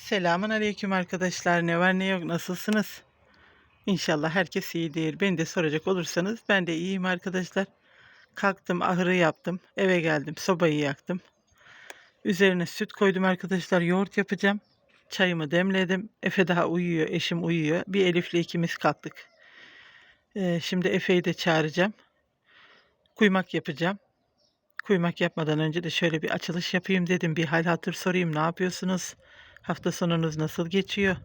Selamun aleyküm arkadaşlar. Ne var ne yok nasılsınız? İnşallah herkes iyidir. Beni de soracak olursanız ben de iyiyim arkadaşlar. Kalktım ahırı yaptım. Eve geldim sobayı yaktım. Üzerine süt koydum arkadaşlar. Yoğurt yapacağım. Çayımı demledim. Efe daha uyuyor. Eşim uyuyor. Bir Elif'le ikimiz kalktık. Ee, şimdi Efe'yi de çağıracağım. Kuymak yapacağım. Kuymak yapmadan önce de şöyle bir açılış yapayım dedim. Bir hal hatır sorayım. Ne yapıyorsunuz? Hafta sonunuz nasıl geçiyor?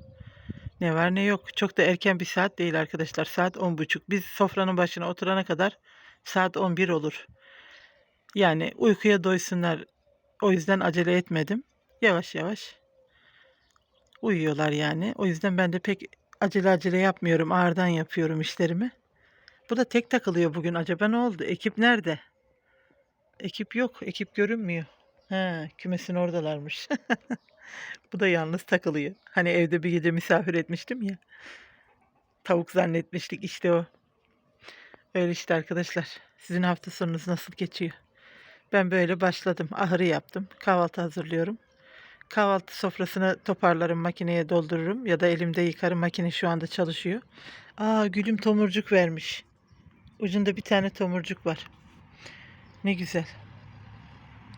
Ne var ne yok. Çok da erken bir saat değil arkadaşlar. Saat 10.30. Biz sofranın başına oturana kadar saat 11 olur. Yani uykuya doysunlar. O yüzden acele etmedim. Yavaş yavaş uyuyorlar yani. O yüzden ben de pek acele acele yapmıyorum. Ağırdan yapıyorum işlerimi. Bu da tek takılıyor bugün. Acaba ne oldu? Ekip nerede? Ekip yok. Ekip görünmüyor. He, kümesin oradalarmış. Bu da yalnız takılıyor. Hani evde bir gece misafir etmiştim ya. Tavuk zannetmiştik işte o. Öyle işte arkadaşlar. Sizin hafta sonunuz nasıl geçiyor? Ben böyle başladım. Ahırı yaptım. Kahvaltı hazırlıyorum. Kahvaltı sofrasını toparlarım, makineye doldururum ya da elimde yıkarım. Makine şu anda çalışıyor. Aa gülüm tomurcuk vermiş. Ucunda bir tane tomurcuk var. Ne güzel.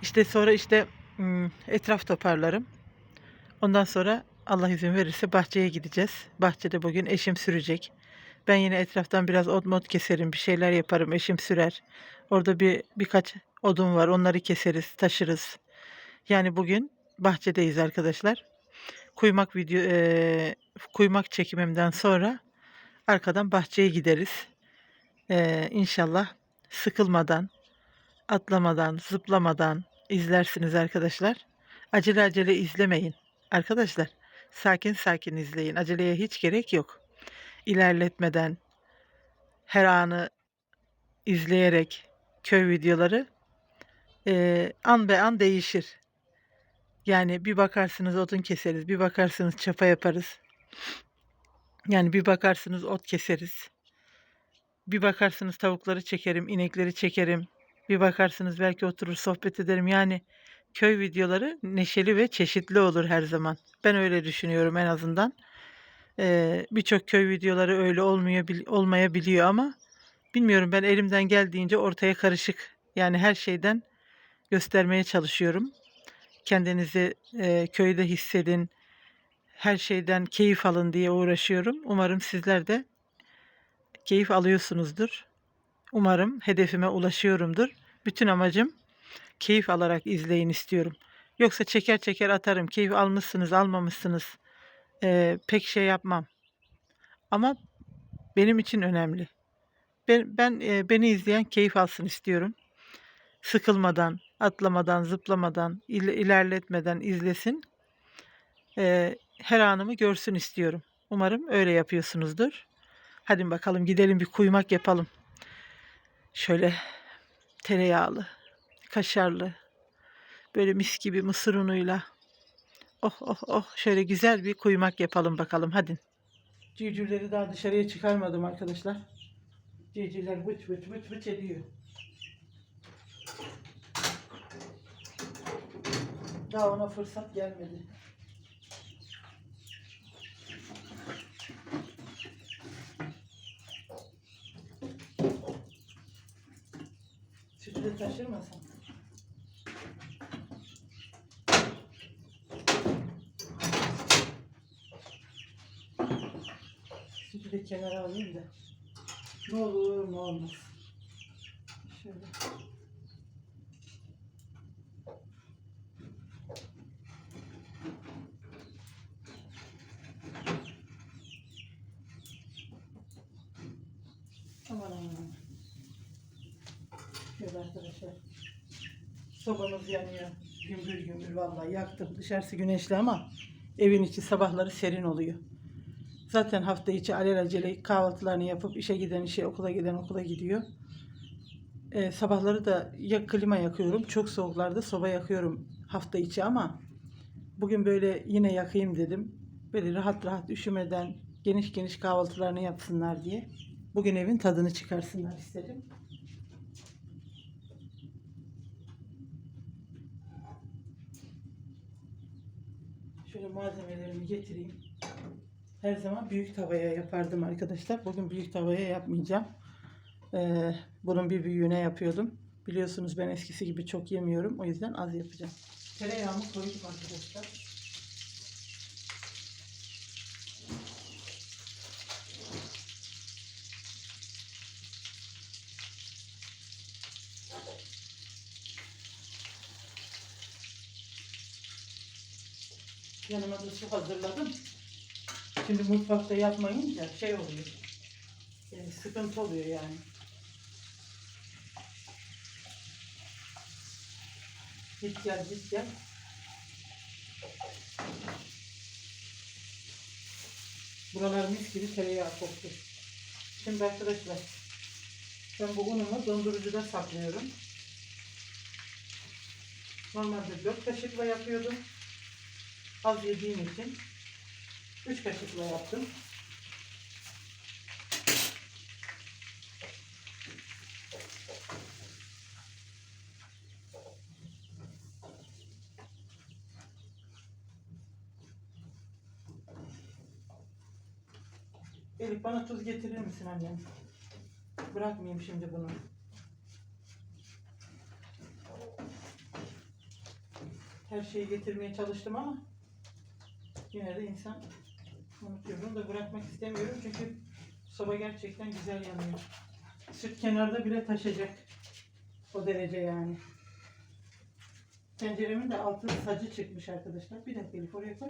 İşte sonra işte etraf toparlarım. Ondan sonra Allah izin verirse bahçeye gideceğiz. Bahçede bugün eşim sürecek. Ben yine etraftan biraz ot mod keserim, bir şeyler yaparım, eşim sürer. Orada bir birkaç odun var, onları keseriz, taşırız. Yani bugün bahçedeyiz arkadaşlar. Kuymak video, eee, kuymak çekimimden sonra arkadan bahçeye gideriz. Eee inşallah sıkılmadan, atlamadan, zıplamadan izlersiniz arkadaşlar. Acele acele izlemeyin. Arkadaşlar sakin sakin izleyin. Aceleye hiç gerek yok. İlerletmeden her anı izleyerek köy videoları eee, an be an değişir. Yani bir bakarsınız odun keseriz, bir bakarsınız çapa yaparız. Yani bir bakarsınız ot keseriz. Bir bakarsınız tavukları çekerim, inekleri çekerim. Bir bakarsınız belki oturur sohbet ederim. Yani köy videoları neşeli ve çeşitli olur her zaman. Ben öyle düşünüyorum en azından. Ee, Birçok köy videoları öyle olmuyor, bil- olmayabiliyor ama bilmiyorum ben elimden geldiğince ortaya karışık. Yani her şeyden göstermeye çalışıyorum. Kendinizi e, köyde hissedin, her şeyden keyif alın diye uğraşıyorum. Umarım sizler de keyif alıyorsunuzdur. Umarım hedefime ulaşıyorumdur. Bütün amacım keyif alarak izleyin istiyorum. Yoksa çeker çeker atarım. Keyif almışsınız, almamışsınız. Ee, pek şey yapmam. Ama benim için önemli. Ben, ben e, beni izleyen keyif alsın istiyorum. Sıkılmadan, atlamadan, zıplamadan, il- ilerletmeden izlesin. Ee, her anımı görsün istiyorum. Umarım öyle yapıyorsunuzdur. Hadi bakalım gidelim bir kuymak yapalım. Şöyle tereyağlı, kaşarlı, böyle mis gibi mısır unuyla. Oh oh oh şöyle güzel bir kuymak yapalım bakalım hadi. Civcivleri daha dışarıya çıkarmadım arkadaşlar. Civcivler vıç vıç vıç vıç ediyor. Daha ona fırsat gelmedi. Sütü de taşırmasın. De kenara alayım da. Ne olur ne olmaz. Şöyle. Aman aman. Şöyle arkadaşlar. Sobamız yanıyor. Gümbür gümbür vallahi yaktım. Dışarısı güneşli ama evin içi sabahları serin oluyor. Zaten hafta içi alelacele kahvaltılarını yapıp işe giden işe, okula giden okula gidiyor. Ee, sabahları da ya klima yakıyorum, çok soğuklarda soba yakıyorum hafta içi ama bugün böyle yine yakayım dedim. Böyle rahat rahat üşümeden geniş geniş kahvaltılarını yapsınlar diye. Bugün evin tadını çıkarsınlar istedim. Şöyle malzemelerimi getireyim. Her zaman büyük tavaya yapardım arkadaşlar. Bugün büyük tavaya yapmayacağım. Ee, bunun bir büyüğüne yapıyordum. Biliyorsunuz ben eskisi gibi çok yemiyorum. O yüzden az yapacağım. Tereyağımı koydum arkadaşlar. Yanıma da su hazırladım. Şimdi mutfakta yapmayınca şey oluyor. Yani sıkıntı oluyor yani. Git gel git gel. Buralar mis gibi tereyağı koktu. Şimdi arkadaşlar ben bu unumu dondurucuda saklıyorum. Normalde 4 kaşıkla yapıyordum. Az yediğim için 3 kaşıkla yaptım. Elif bana tuz getirir misin annem? Bırakmayayım şimdi bunu. Her şeyi getirmeye çalıştım ama yine de insan unutuyor. Bunu da bırakmak istemiyorum çünkü soba gerçekten güzel yanıyor. Süt kenarda bile taşacak. O derece yani. Tenceremin de altı sacı çıkmış arkadaşlar. Bir dakika Elif oraya koy.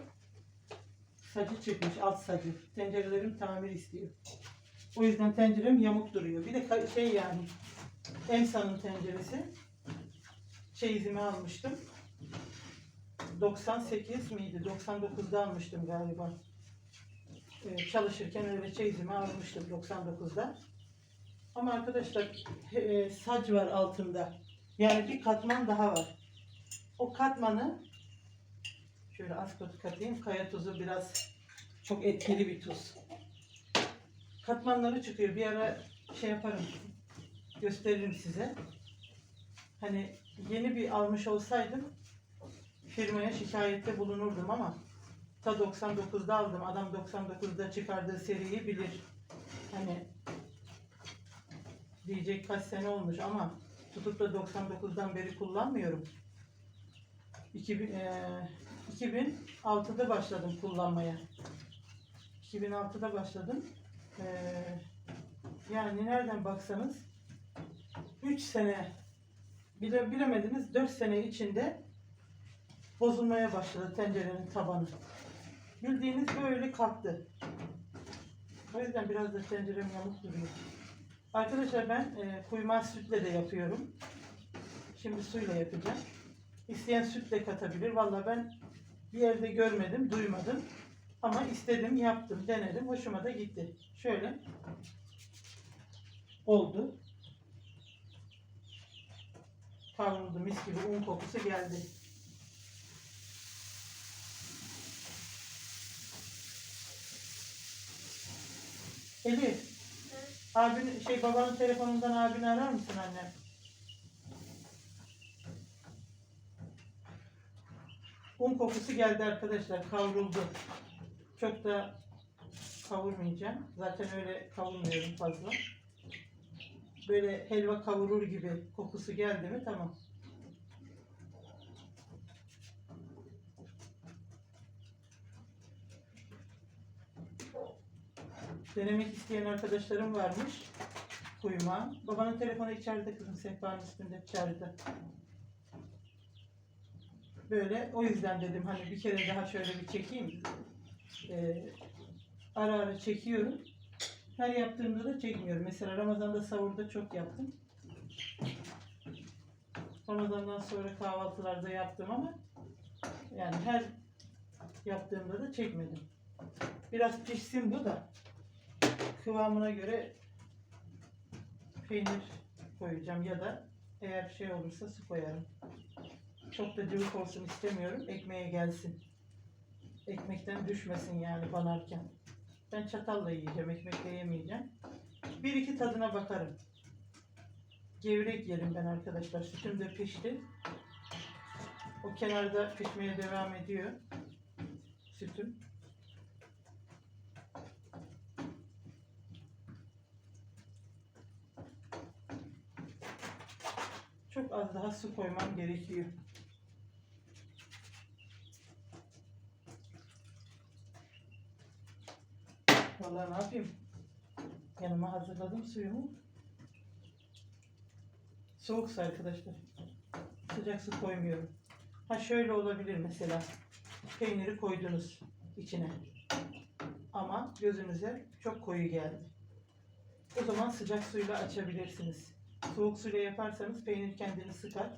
Sacı çıkmış, alt sacı. Tencerelerim tamir istiyor. O yüzden tencerem yamuk duruyor. Bir de şey yani Emsa'nın tenceresi. Çeyizimi almıştım. 98 miydi? 99'da almıştım galiba. Ee, çalışırken öyle çeyizimi almıştım 99'da. Ama arkadaşlar e, sac var altında. Yani bir katman daha var. O katmanı şöyle az tuz katayım. Kaya tuzu biraz çok etkili bir tuz. Katmanları çıkıyor. Bir ara şey yaparım. Gösteririm size. Hani yeni bir almış olsaydım firmaya şikayette bulunurdum ama ta 99'da aldım. Adam 99'da çıkardığı seriyi bilir. Hani diyecek kaç sene olmuş ama tutup da 99'dan beri kullanmıyorum. 2000, eee, 2006'da başladım kullanmaya. 2006'da başladım. Eee, yani nereden baksanız 3 sene bile, bilemediniz 4 sene içinde bozulmaya başladı tencerenin tabanı. Bildiğiniz böyle kalktı. O yüzden biraz da tencerem yamuk duruyor. Arkadaşlar ben e, kuyma sütle de yapıyorum. Şimdi suyla yapacağım. İsteyen sütle katabilir. Vallahi ben bir yerde görmedim, duymadım. Ama istedim, yaptım, denedim. Hoşuma da gitti. Şöyle oldu. Kavruldu mis gibi un kokusu geldi. Elif, abin şey babanın telefonundan abini arar mısın anne? Un kokusu geldi arkadaşlar, kavruldu. Çok da kavurmayacağım. Zaten öyle kavurmuyorum fazla. Böyle helva kavurur gibi kokusu geldi mi tamam. Denemek isteyen arkadaşlarım varmış. Kuyma. Babanın telefonu içeride kızım sehpanın üstünde içeride. Böyle o yüzden dedim hani bir kere daha şöyle bir çekeyim. Ee, ara ara çekiyorum. Her yaptığımda da çekmiyorum. Mesela Ramazan'da sahurda çok yaptım. Ramazan'dan sonra kahvaltılarda yaptım ama yani her yaptığımda da çekmedim. Biraz pişsin bu da kıvamına göre peynir koyacağım ya da eğer şey olursa su koyarım. Çok da cıvık olsun istemiyorum. Ekmeğe gelsin. Ekmekten düşmesin yani banarken. Ben çatalla yiyeceğim, ekmekle yemeyeceğim. Bir iki tadına bakarım. Gevrek yerim ben arkadaşlar. Sütüm de pişti. O kenarda pişmeye devam ediyor. Az daha su koymam gerekiyor. Vallahi ne yapayım? Yanıma hazırladım suyumu. Soğuk su arkadaşlar. Sıcak su koymuyorum. Ha şöyle olabilir mesela. Peyniri koydunuz içine. Ama gözünüze çok koyu geldi. O zaman sıcak suyla açabilirsiniz. Soğuk suyla yaparsanız peynir kendini sıkar.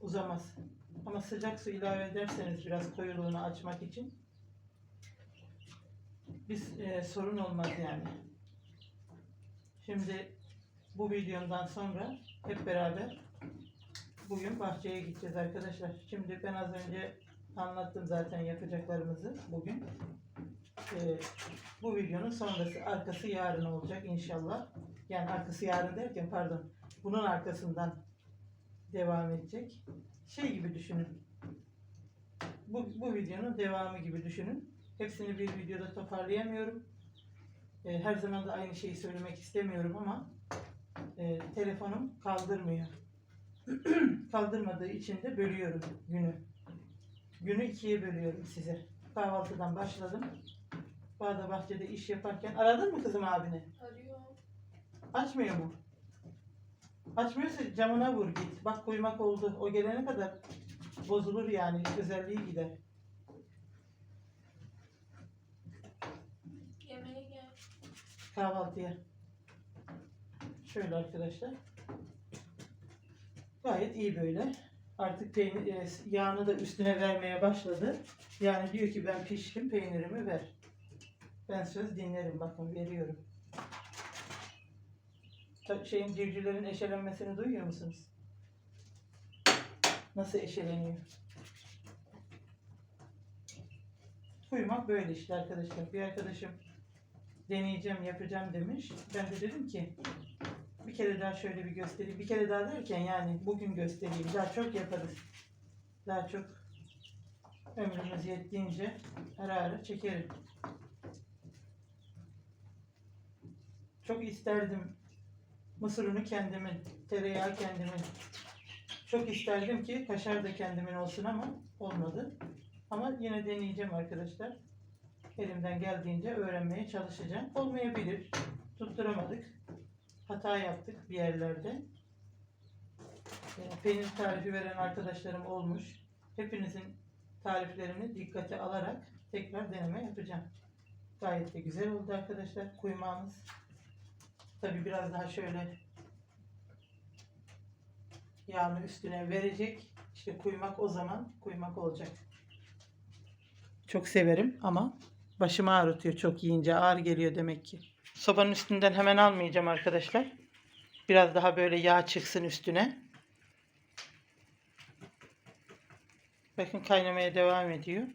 Uzamaz. Ama sıcak su ilave ederseniz biraz koyuluğunu açmak için biz e, sorun olmaz yani. Şimdi bu videomdan sonra hep beraber bugün bahçeye gideceğiz arkadaşlar. Şimdi ben az önce anlattım zaten yapacaklarımızı bugün. E, bu videonun sonrası arkası yarın olacak inşallah. Yani arkası yarın derken pardon. Bunun arkasından devam edecek. Şey gibi düşünün. Bu, bu videonun devamı gibi düşünün. Hepsini bir videoda toparlayamıyorum. E, her zaman da aynı şeyi söylemek istemiyorum ama e, telefonum kaldırmıyor. Kaldırmadığı için de bölüyorum günü. Günü ikiye bölüyorum size. Kahvaltıdan başladım. Bağda bahçede iş yaparken. Aradın mı kızım abini? Arıyor. Açmıyor mu? Açmıyorsa camına vur git. Bak kuymak oldu. O gelene kadar bozulur yani. Özelliği gider. Yemeğe gel. kahvaltıya. Şöyle arkadaşlar. Gayet iyi böyle. Artık peynir, e, yağını da üstüne vermeye başladı. Yani diyor ki ben piştim peynirimi ver. Ben söz dinlerim bakın veriyorum. Şeyin civcivlerin eşelenmesini duyuyor musunuz? Nasıl eşeleniyor? Kuyumak böyle işte arkadaşlar. Bir arkadaşım deneyeceğim, yapacağım demiş. Ben de dedim ki bir kere daha şöyle bir göstereyim. Bir kere daha derken yani bugün göstereyim. Daha çok yaparız. Daha çok ömrümüz yettiğince ara ara çekerim. Çok isterdim mısır unu kendimin, tereyağı kendimin. Çok isterdim ki kaşar da kendimin olsun ama olmadı. Ama yine deneyeceğim arkadaşlar elimden geldiğince öğrenmeye çalışacağım. Olmayabilir. Tutturamadık. Hata yaptık bir yerlerde. E, Peynir tarifi veren arkadaşlarım olmuş. Hepinizin tariflerini dikkate alarak tekrar deneme yapacağım. Gayet de güzel oldu arkadaşlar kuymağımız. Tabi biraz daha şöyle yağını üstüne verecek. İşte kuymak o zaman kuymak olacak. Çok severim ama başımı ağrıtıyor çok yiyince. Ağır geliyor demek ki. Sobanın üstünden hemen almayacağım arkadaşlar. Biraz daha böyle yağ çıksın üstüne. Bakın kaynamaya devam ediyor.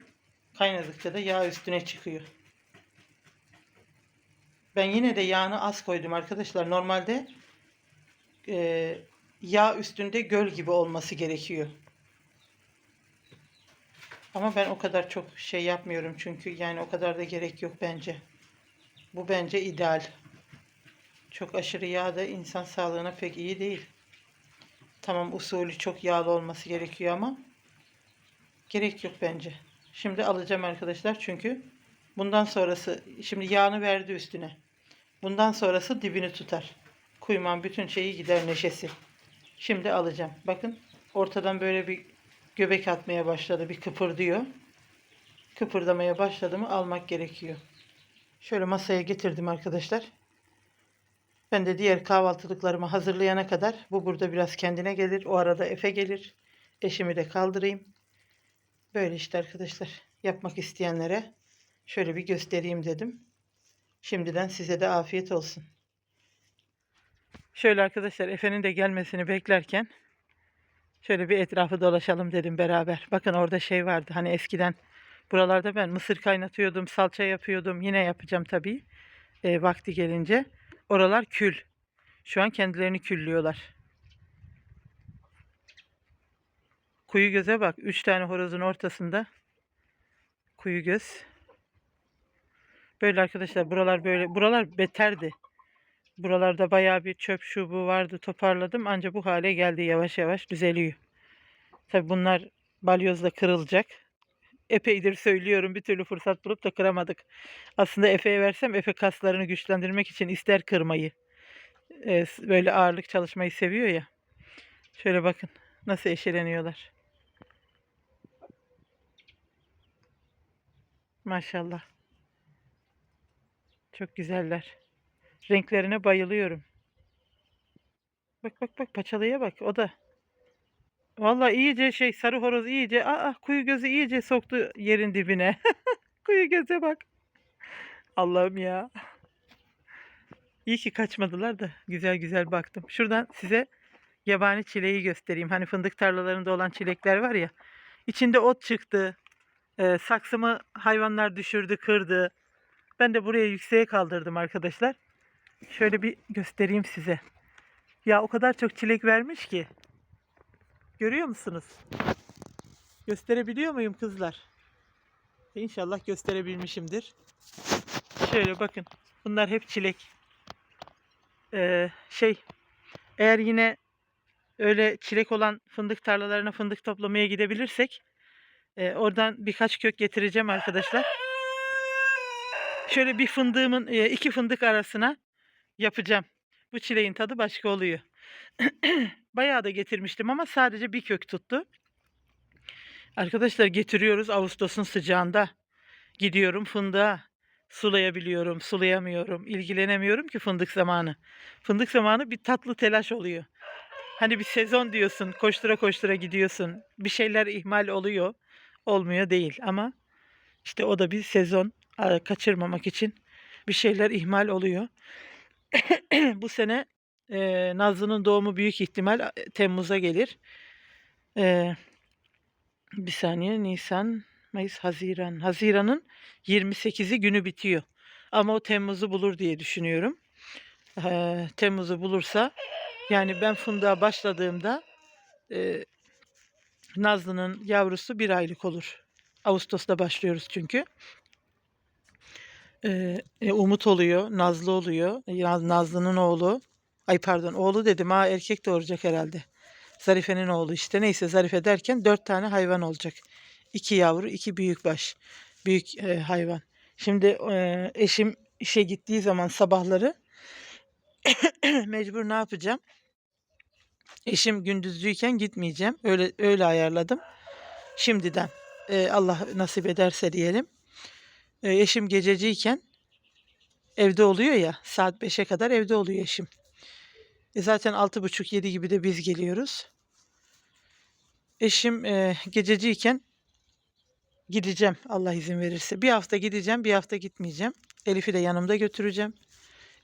Kaynadıkça da yağ üstüne çıkıyor. Ben yine de yağını az koydum arkadaşlar. Normalde e, yağ üstünde göl gibi olması gerekiyor. Ama ben o kadar çok şey yapmıyorum çünkü yani o kadar da gerek yok bence. Bu bence ideal. Çok aşırı yağ da insan sağlığına pek iyi değil. Tamam usulü çok yağlı olması gerekiyor ama gerek yok bence. Şimdi alacağım arkadaşlar çünkü bundan sonrası şimdi yağını verdi üstüne. Bundan sonrası dibini tutar. Kuyman bütün şeyi gider neşesi. Şimdi alacağım. Bakın ortadan böyle bir göbek atmaya başladı. Bir kıpırdıyor. Kıpırdamaya başladı mı almak gerekiyor. Şöyle masaya getirdim arkadaşlar. Ben de diğer kahvaltılıklarımı hazırlayana kadar bu burada biraz kendine gelir. O arada Efe gelir. Eşimi de kaldırayım. Böyle işte arkadaşlar. Yapmak isteyenlere şöyle bir göstereyim dedim. Şimdiden size de afiyet olsun. Şöyle arkadaşlar Efe'nin de gelmesini beklerken şöyle bir etrafı dolaşalım dedim beraber. Bakın orada şey vardı hani eskiden buralarda ben mısır kaynatıyordum, salça yapıyordum. Yine yapacağım tabii e, vakti gelince. Oralar kül. Şu an kendilerini küllüyorlar. Kuyu göze bak. Üç tane horozun ortasında. Kuyu göz. Böyle arkadaşlar buralar böyle. Buralar beterdi. Buralarda bayağı bir çöp şu bu vardı toparladım. Ancak bu hale geldi yavaş yavaş düzeliyor. Tabi bunlar balyozla kırılacak. Epeydir söylüyorum bir türlü fırsat bulup da kıramadık. Aslında Efe'ye versem Efe kaslarını güçlendirmek için ister kırmayı. Ee, böyle ağırlık çalışmayı seviyor ya. Şöyle bakın nasıl eşeleniyorlar. Maşallah. Çok güzeller. Renklerine bayılıyorum. Bak bak bak paçalıya bak o da. Vallahi iyice şey sarı horoz iyice aa kuyu gözü iyice soktu yerin dibine. kuyu göze bak. Allah'ım ya. İyi ki kaçmadılar da güzel güzel baktım. Şuradan size yabani çileği göstereyim. Hani fındık tarlalarında olan çilekler var ya. İçinde ot çıktı. Ee, saksımı hayvanlar düşürdü, kırdı. Ben de buraya yükseğe kaldırdım arkadaşlar. Şöyle bir göstereyim size. Ya o kadar çok çilek vermiş ki. Görüyor musunuz? Gösterebiliyor muyum kızlar? İnşallah gösterebilmişimdir. Şöyle bakın. Bunlar hep çilek. Ee, şey eğer yine öyle çilek olan fındık tarlalarına fındık toplamaya gidebilirsek e, oradan birkaç kök getireceğim arkadaşlar. Şöyle bir fındığımın e, iki fındık arasına yapacağım. Bu çileğin tadı başka oluyor. Bayağı da getirmiştim ama sadece bir kök tuttu. Arkadaşlar getiriyoruz Ağustos'un sıcağında. Gidiyorum fındığa. Sulayabiliyorum, sulayamıyorum, ilgilenemiyorum ki fındık zamanı. Fındık zamanı bir tatlı telaş oluyor. Hani bir sezon diyorsun, koştura koştura gidiyorsun. Bir şeyler ihmal oluyor, olmuyor değil ama işte o da bir sezon kaçırmamak için bir şeyler ihmal oluyor. Bu sene e, Nazlı'nın doğumu büyük ihtimal e, Temmuz'a gelir. E, bir saniye Nisan, Mayıs, Haziran. Haziran'ın 28'i günü bitiyor. Ama o Temmuz'u bulur diye düşünüyorum. Eee, Temmuz'u bulursa yani ben fındığa başladığımda eee, Nazlı'nın yavrusu bir aylık olur. Ağustos'ta başlıyoruz çünkü. E, Umut oluyor, Nazlı oluyor. Naz- Nazlı'nın oğlu. Ay pardon oğlu dedim ha erkek doğuracak herhalde. Zarife'nin oğlu işte. Neyse Zarife derken dört tane hayvan olacak. İki yavru, iki büyükbaş. Büyük e, hayvan. Şimdi e, eşim işe gittiği zaman sabahları mecbur ne yapacağım? Eşim gündüzcüyken gitmeyeceğim. Öyle öyle ayarladım. Şimdiden e, Allah nasip ederse diyelim. E, eşim gececiyken evde oluyor ya saat 5'e kadar evde oluyor eşim. E, zaten 6.30-7 gibi de biz geliyoruz. Eşim e, gececiyken gideceğim Allah izin verirse. Bir hafta gideceğim, bir hafta gitmeyeceğim. Elif'i de yanımda götüreceğim.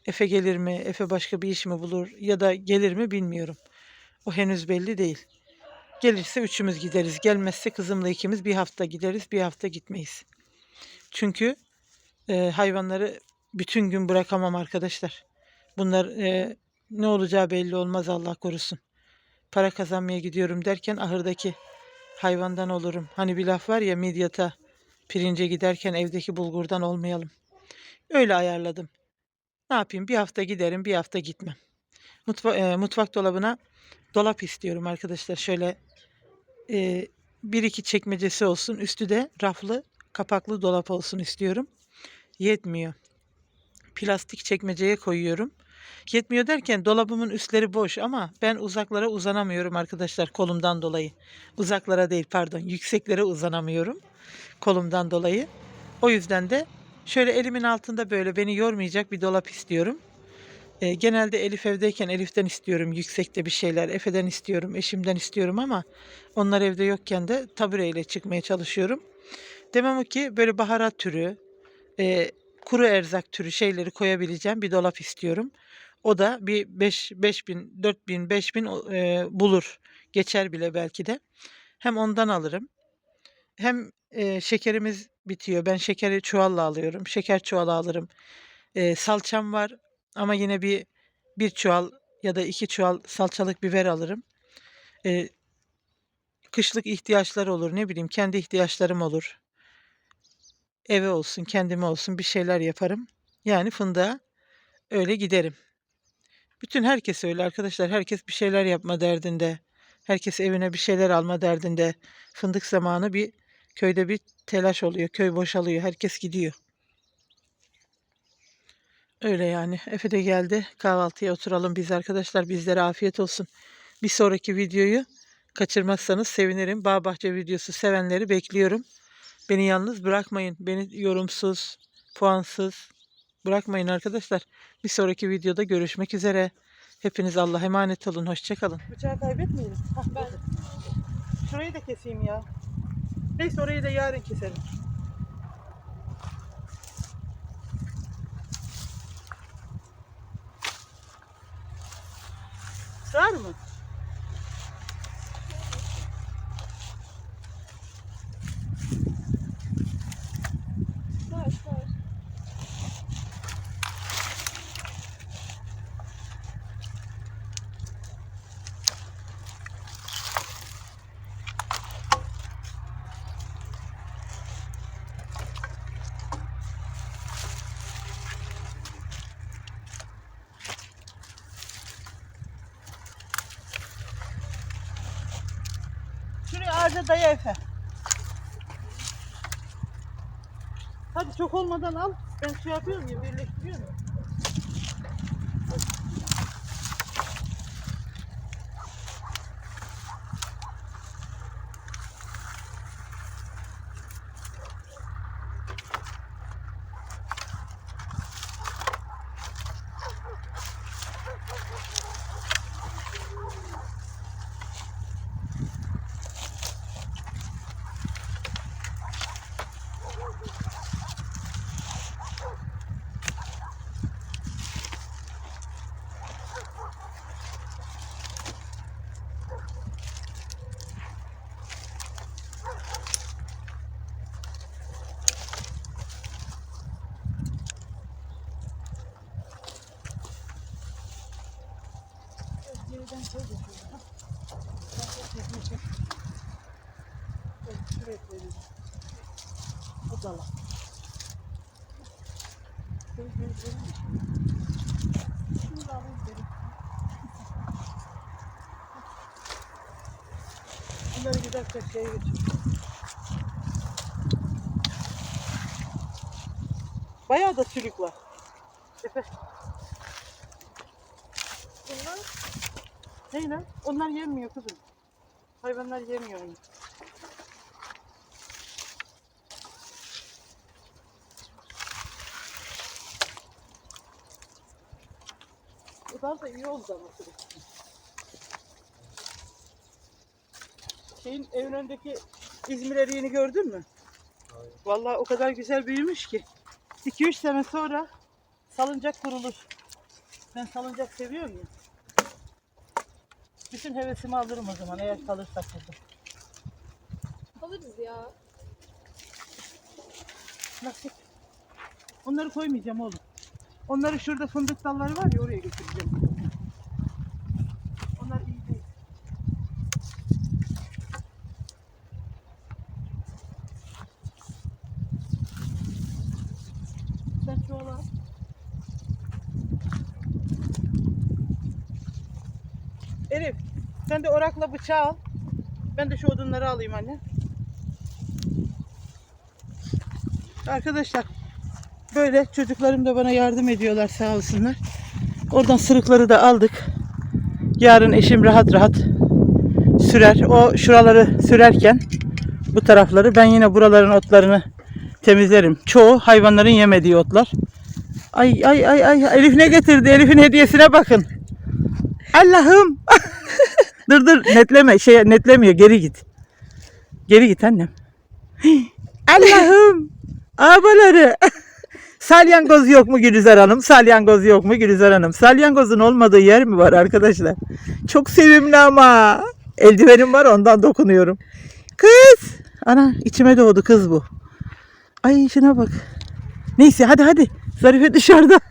Efe gelir mi, Efe başka bir iş mi bulur ya da gelir mi bilmiyorum. O henüz belli değil. Gelirse üçümüz gideriz. Gelmezse kızımla ikimiz bir hafta gideriz, bir hafta gitmeyiz. Çünkü e, hayvanları bütün gün bırakamam arkadaşlar. Bunlar e, ne olacağı belli olmaz Allah korusun. Para kazanmaya gidiyorum derken ahırdaki hayvandan olurum. Hani bir laf var ya midyata pirince giderken evdeki bulgurdan olmayalım. Öyle ayarladım. Ne yapayım? Bir hafta giderim, bir hafta gitmem. Mutfa e, mutfak dolabına dolap istiyorum arkadaşlar. Şöyle e, bir iki çekmecesi olsun. Üstü de raflı, kapaklı dolap olsun istiyorum. Yetmiyor. Plastik çekmeceye koyuyorum. Yetmiyor derken dolabımın üstleri boş ama ben uzaklara uzanamıyorum arkadaşlar kolumdan dolayı. Uzaklara değil pardon yükseklere uzanamıyorum kolumdan dolayı. O yüzden de şöyle elimin altında böyle beni yormayacak bir dolap istiyorum. E, genelde Elif evdeyken Elif'ten istiyorum yüksekte bir şeyler. Efe'den istiyorum, eşimden istiyorum ama onlar evde yokken de tabureyle çıkmaya çalışıyorum. Demem o ki böyle baharat türü, e, kuru erzak türü şeyleri koyabileceğim bir dolap istiyorum. O da bir 5 5000, 4000, 5000 e, bulur. Geçer bile belki de. Hem ondan alırım. Hem e, şekerimiz bitiyor. Ben şekeri çuvalla alıyorum. Şeker çuvalı alırım. E, salçam var ama yine bir bir çuval ya da iki çuval salçalık biber alırım. E, kışlık ihtiyaçlar olur ne bileyim kendi ihtiyaçlarım olur. Eve olsun kendime olsun bir şeyler yaparım. Yani fındığa öyle giderim. Bütün herkes öyle arkadaşlar. Herkes bir şeyler yapma derdinde. Herkes evine bir şeyler alma derdinde. Fındık zamanı bir köyde bir telaş oluyor. Köy boşalıyor. Herkes gidiyor. Öyle yani. Efe de geldi. Kahvaltıya oturalım biz arkadaşlar. Bizlere afiyet olsun. Bir sonraki videoyu kaçırmazsanız sevinirim. Bağ bahçe videosu sevenleri bekliyorum. Beni yalnız bırakmayın. Beni yorumsuz, puansız bırakmayın arkadaşlar. Bir sonraki videoda görüşmek üzere. Hepiniz Allah'a emanet olun. Hoşçakalın. Bıçağı kaybetmeyelim. ben... Şurayı da keseyim ya. Neyse orayı da yarın keserim. Sığar mı? Var var. Daya Efe. Hadi çok olmadan al. Ben şey yapıyorum ya birleştiriyorum ya. Geriden şey yapıyorum. ha. Ben çok çekmeyeceğim. Evet, şuraya koyayım. O dala. Bunları giderken şeye götür. Bayağı da sülük var. Efe. Bunlar ne lan? Onlar yemiyor kızım. Hayvanlar yemiyor onu. Dal da iyi oldu ama. Şeyin evin önündeki İzmir eriğini gördün mü? Vallahi o kadar güzel büyümüş ki. 2-3 sene sonra salıncak kurulur. Ben salıncak seviyorum ya. Bütün hevesimi alırım o zaman eğer kalırsak burada. Alırız ya. Nasip. Onları koymayacağım oğlum. Onları şurada fındık dalları var ya oraya götüreceğim. Onlar iyi değil. Çuvala al. Elif sen de orakla bıçağı al. Ben de şu odunları alayım anne. Arkadaşlar böyle çocuklarım da bana yardım ediyorlar sağ olsunlar. Oradan sırıkları da aldık. Yarın eşim rahat rahat sürer. O şuraları sürerken bu tarafları ben yine buraların otlarını temizlerim. Çoğu hayvanların yemediği otlar. Ay ay ay ay Elif ne getirdi? Elif'in hediyesine bakın. Allah'ım. dur dur netleme şey netlemiyor geri git. Geri git annem. Allah'ım. Abaları. Salyangoz yok mu Gülizar Hanım? Salyangoz yok mu Gülizar Hanım? Salyangozun olmadığı yer mi var arkadaşlar? Çok sevimli ama. Eldivenim var ondan dokunuyorum. Kız. Ana içime doğdu kız bu. Ay şuna bak. Neyse hadi hadi. Zarife dışarıda.